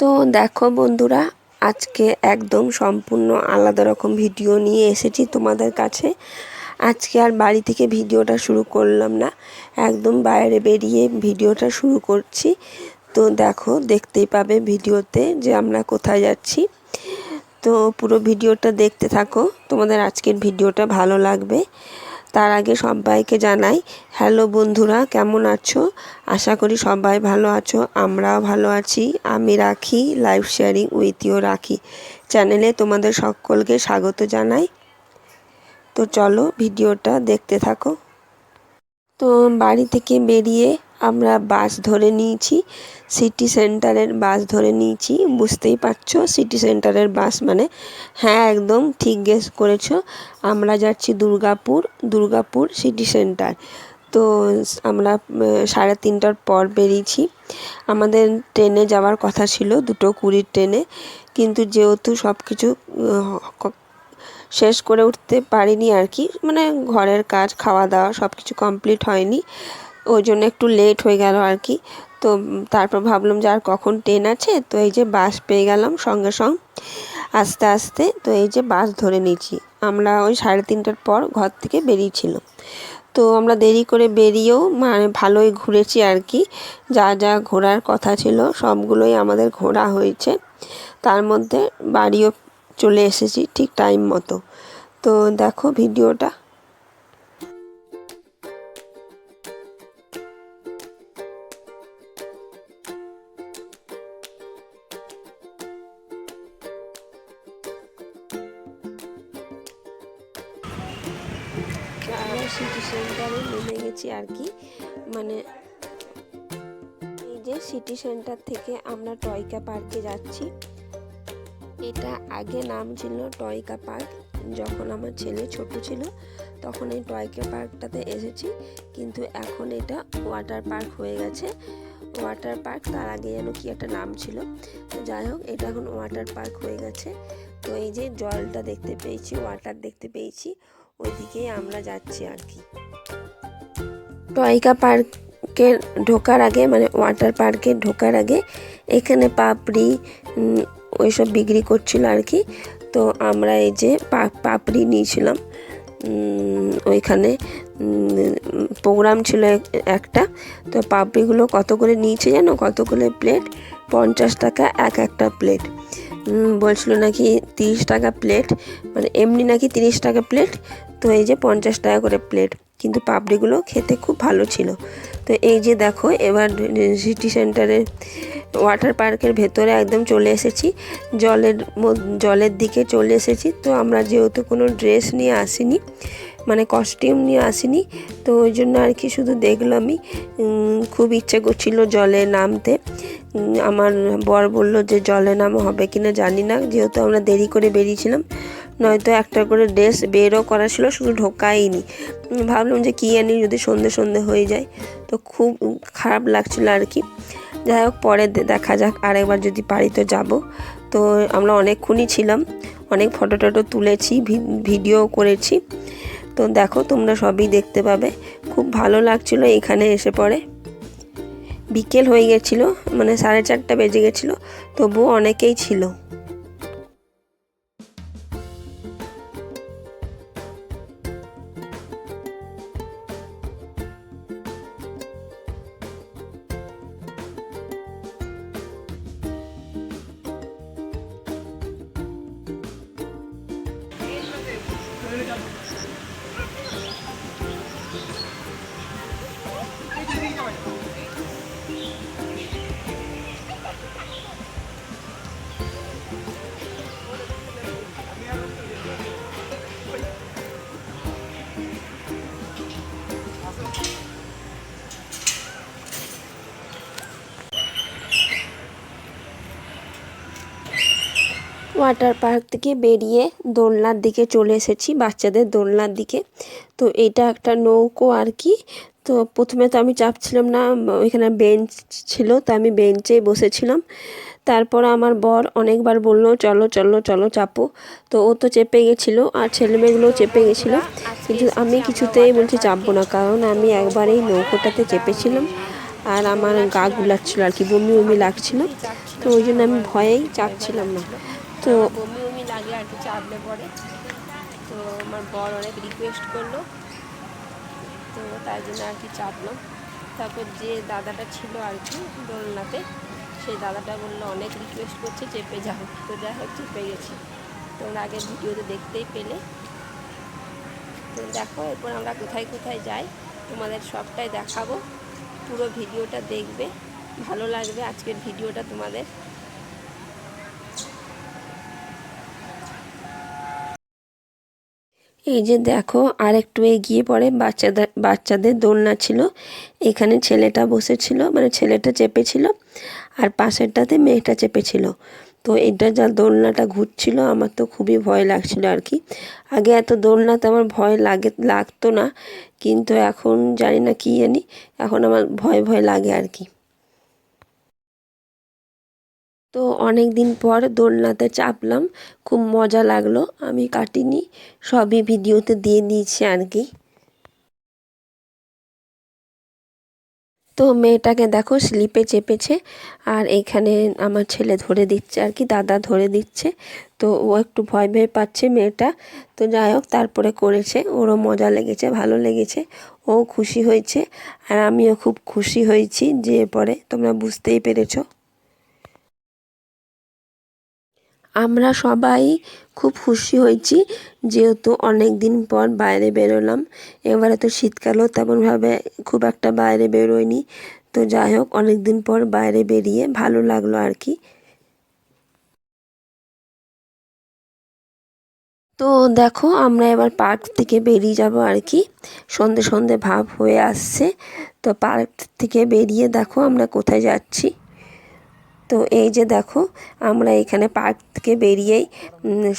তো দেখো বন্ধুরা, আজকে একদম সম্পূর্ণ আলাদা রকম ভিডিও নিয়ে এসেছি তোমাদের কাছে। আজকে আর বাড়ি থেকে ভিডিওটা শুরু করলাম না, একদম বাইরে বেরিয়ে ভিডিওটা শুরু করছি। তো দেখো, দেখতেই পাবে ভিডিওতে যে আমরা কোথায় যাচ্ছি। তো পুরো ভিডিওটা দেখতে থাকো, তোমাদের আজকের ভিডিওটা ভালো লাগবে। তার আগে সবাইকে জানাই, হ্যালো বন্ধুরা, কেমন আছো? আশা করি সবাই ভালো আছো, আমরাও ভালো আছি। আমি রাখি, লাইভ শেয়ারিং উইথ ইউ রাখি চ্যানেলে তোমাদের সকলকে স্বাগত জানাই। তো চলো ভিডিওটা দেখতে থাকো। তো বাড়ি থেকে বেরিয়ে আমরা বাস ধরে নিয়েছি সিটি সেন্টারের বাস ধরে নিয়েছি, বুঝতেই পারছ? সিটি সেন্টারের বাস মানে হ্যাঁ একদম ঠিক গেস করেছ। আমরা যাচ্ছি দুর্গাপুর দুর্গাপুর সিটি সেন্টার তো আমরা সাড়ে তিনটার পর বেরিয়েছি। আমাদের ট্রেনে যাওয়ার কথা ছিল, দুটো কুড়ির ট্রেনে। কিন্তু যেহেতু সব কিছু শেষ করে উঠতে পারিনি আর কি মানে ঘরের কাজ, খাওয়া দাওয়া সব কিছু কমপ্লিট হয়নি। ওই জন্য একটু লেট হয়ে গেল আর কি। তো তারপর ভাবলাম যে আর কখন ট্রেন আছে? তো এই যে বাস পেয়ে গেলাম সঙ্গে সঙ্গ। আস্তে আস্তে তো এই যে বাস ধরে নিয়েছি। আমরা ওই সাড়ে তিনটার পর ঘর থেকে বেরিয়েছিলাম। তো আমরা দেরি করে বেরিয়েও মানে ভালোই ঘুরেছি আর কি। যা যা ঘোরার কথা ছিল সবগুলোই আমাদের ঘোরা হয়েছে। তার মধ্যে বাড়িও চলে এসেছি ঠিক টাইম মতো। তো দেখো ভিডিওটা। সিটি সেন্টারে নেমে গেছি আর কি। মানে এই যে সিটি সেন্টার থেকে আমরা টয়কা পার্কে যাচ্ছি। এটা আগে নাম ছিল টয়কা পার্ক যখন আমার ছেলে ছোট ছিল, তখন এই টয়কা পার্কটাতে এসেছি। কিন্তু এখন এটা ওয়াটার পার্ক হয়ে গেছে। ওয়াটার পার্ক তার আগে যেন কি একটা নাম ছিল। যাই হোক, এটা এখন ওয়াটার পার্ক হয়ে গেছে। তো এই যে জলটা দেখতে পেয়েছি ওয়াটার দেখতে পেয়েছি। ওইদিকেই আমরা যাচ্ছি আর কি। টয়কা পার্কে ঢোকার আগে মানে ওয়াটার পার্কে ঢোকার আগে, এখানে পাপড়ি ওইসব বিক্রি করছিল আর কি। তো আমরা এই যে পাপড়ি নিয়েছিলাম ওইখানে প্রোগ্রাম ছিল একটা। তো পাপড়িগুলো কত করে নিয়েছে জানো? কত করে প্লেট? পঞ্চাশ টাকা এক একটা প্লেট। বলছিল নাকি তিরিশ টাকা প্লেট মানে এমনি নাকি তিরিশ টাকা প্লেট তো এই যে পঞ্চাশ টাকা করে প্লেট কিন্তু পাপড়িগুলো খেতে খুব ভালো ছিল। তো এই যে দেখো, এবার সিটি সেন্টারের ওয়াটার পার্কের ভেতরে একদম চলে এসেছি। জলের জলের দিকে চলে এসেছি। তো আমরা যেহেতু কোনো ড্রেস নিয়ে আসিনি মানে কস্টিউম নিয়ে আসিনি, তো ওই জন্য আর কি শুধু দেখলামই। খুব ইচ্ছে করছিল জলে নামতে। আমার বর বলল যে জলে নাম হবে কিনা জানি না, যেহেতু আমরা দেরি করে বেরিয়েছিলাম, নয়তো একটা করে ড্রেস বেরও করা ছিল, শুধু ঢোকাইনি। ভাবলাম যে কী আনি যদি সন্ধে সন্ধে হয়ে যায়, তো খুব খারাপ লাগছিল আর কি। যাই হোক, পরে দেখা যাক, আরেকবার যদি পারি তো যাব। তো আমরা অনেকক্ষণই ছিলাম, অনেক ফটো টটো তুলেছি ভিডিও করেছি। তো দেখো, তোমরা সবই দেখতে পাবে। খুব ভালো লাগছিল এখানে এসে পড়ে। বিকেল হয়ে গেছিল মানে সাড়ে চারটা বেজে গেছিল তবুও অনেকেই ছিল। ওয়াটার পার্ক থেকে বেরিয়ে দোলনার দিকে চলে এসেছি, বাচ্চাদের দোলনার দিকে। তো এটা একটা নৌকো আর কি। তো প্রথমে তো আমি চাপছিলাম না, ওইখানে বেঞ্চ ছিল, তো আমি বেঞ্চেই বসেছিলাম। তারপর আমার বর অনেকবার বলল, চলো চলো চলো, চাপো। তো ও তো চেপে গেছিল আর ছেলেমেয়েগুলোও চেপে গেছিল। কিন্তু আমি কিছুতেই বলছি, চাপবো না। কারণ আমি একবার এই নৌকোটাতে চেপেছিলাম আর আমার গা গুলাচ্ছিলো আর কি বমি বমি লাগছিল। তো ওই জন্য আমি ভয়েই চাপছিলাম না। তো বমি বমি লাগে আর কি চাপলে পড়ে তো আমার বর অনেক রিকোয়েস্ট করল। তো তাই জন্য আর কি চাপলাম। তারপর যে দাদাটা ছিল আর কি দোলনাতে, সেই দাদাটা বলল, অনেক রিকোয়েস্ট করছে, চেপে যাও। তো যাই হোক, চেপে গেছি। তোমরা আগে ভিডিওতে দেখতেই পেলে। তো দেখো, এরপর আমরা কোথায় কোথায় যাই, তোমাদের সবটাই দেখাবো। পুরো ভিডিওটা দেখবে, ভালো লাগবে। আজকের ভিডিওটা তোমাদের এই যে দেখো আর একটু এগিয়ে পরে বাচ্চাদের বাচ্চাদের দোলনা ছিল। এখানে ছেলেটা বসেছিল মানে ছেলেটা চেপেছিল, আর পাশেরটাতে মেয়েটা চেপেছিল। তো এটা যা দোলনাটা ঘুরছিল, আমার তো খুবই ভয় লাগছিল আর কি। আগে এত দোলনাতে আমার ভয় লাগে, লাগতো না, কিন্তু এখন জানি না কী জানি, এখন আমার ভয় ভয় লাগে আর কি। তো অনেক দিন পর দোলনাতে চাপলাম, খুব মজা লাগল, আমি কাটিনি, সবই ভিডিওতে দিয়ে দিয়েছি আর কি তো মেয়েটাকে দেখো স্লিপে চেপেছে, আর এখানে আমার ছেলে ধরে দিচ্ছে আর কি দাদা ধরে দিচ্ছে, তো ও একটু ভয় ভয় পাচ্ছে মেয়েটা, তো যাই হোক তারপরে করেছে, ওরও মজা লেগেছে, ভালো লেগেছে, ও খুশি হয়েছে, আর আমিও খুব খুশি হয়েছি যে পরে তোমরা বুঝতেই পেরেছ। আমরা সবাই খুব খুশি হয়েছি যেহেতু অনেক দিন পর বাইরে বেরোলাম। এবারে তো শীতকালেও তেমনভাবে খুব একটা বাইরে বেরোয়নি। তো যাই হোক অনেক দিন পর বাইরে বেরিয়ে ভালো লাগল আর কি। তো দেখো, আমরা এবার পার্ক থেকে বেরিয়ে যাব আর কি। সন্ধে সন্ধে ভাব হয়ে আসছে। তো পার্ক থেকে বেরিয়ে দেখো আমরা কোথায় যাচ্ছি। তো এই যে দেখো, আমরা এখানে পার্ক থেকে বেরিয়েই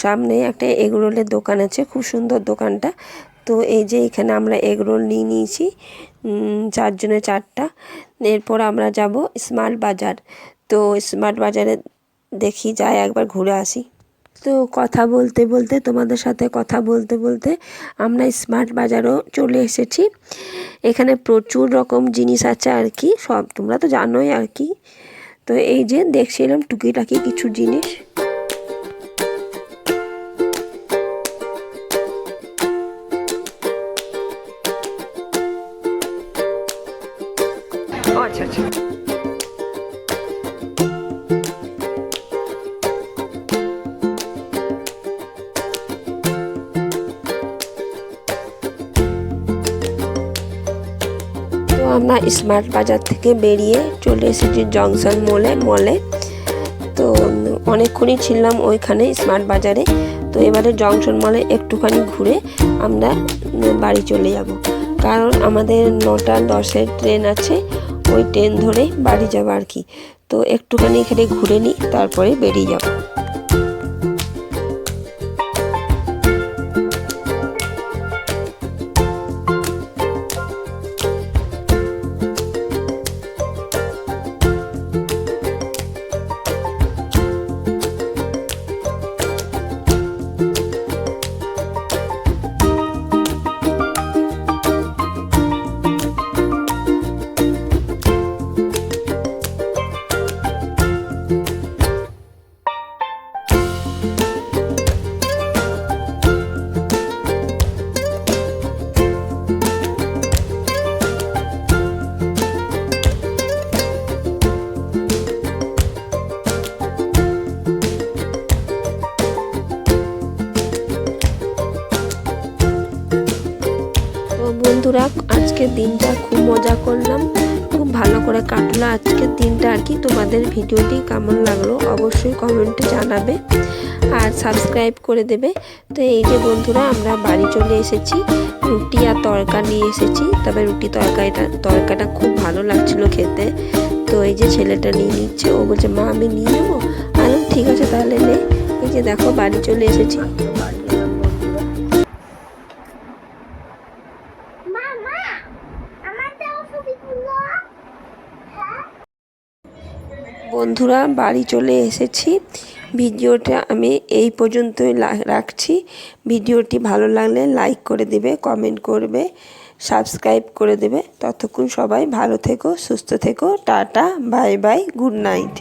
সামনে একটা এগরোলের দোকান আছে, খুব সুন্দর দোকানটা। তো এই যে এখানে আমরা এগরোল নিয়ে নিয়েছি চারজনে চারটা। এরপর আমরা যাব স্মার্ট বাজার। তো স্মার্ট বাজারে দেখি, যাই, একবার ঘুরে আসি। তো কথা বলতে বলতে, তোমাদের সাথে কথা বলতে বলতে, আমরা স্মার্ট বাজারও চলে এসেছি। এখানে প্রচুর রকম জিনিস আছে আর কি, সব তোমরা তো জানোই আর কি। তো এই যে দেখছিলাম টুকিটাকি কিছু জিনিস। আমরা স্মার্ট বাজার থেকে বেরিয়ে চলে এসেছি জংশন মলে মলে। তো অনেকক্ষণই ছিলাম ওইখানে স্মার্ট বাজারে। তো এবারে জংশন মলে একটুখানি ঘুরে আমরা বাড়ি চলে যাব। কারণ আমাদের নটা দশের ট্রেন আছে, ওই ট্রেন ধরে বাড়ি যাব আর কি। তো একটুখানি এখানে ঘুরে নিই, তারপরে বেরিয়ে যাব। বন্ধুরা আজকের দিনটা খুব মজা করলাম। খুব ভালো করে কাটলো আজকের দিনটা আর কি। তোমাদের ভিডিওটি কেমন লাগল অবশ্যই কমেন্টে জানাবে আর সাবস্ক্রাইব করে দেবে। তো এই যে বন্ধুরা, আমরা বাড়ি চলে এসেছি, রুটি আর তরকা নিয়ে এসেছি। তবে রুটি তরকারিটা, তরকাটা খুব ভালো লাগছিল খেতে। তো এই যে ছেলেটা নিয়ে নিচ্ছে, ও বলছে, মা, আমি নিয়ে নেব? আর ঠিক আছে, তাহলে নে। এই যে দেখো, বাড়ি চলে এসেছি। বন্ধুরা, বাড়ি চলে এসেছি। ভিডিওটা আমি এই পর্যন্তই রাখছি। ভিডিওটি ভালো লাগলে লাইক করে দেবে কমেন্ট করবে সাবস্ক্রাইব করে দেবে। ততক্ষণ সবাই ভালো থেকো, সুস্থ থেকো, tata bye bye good night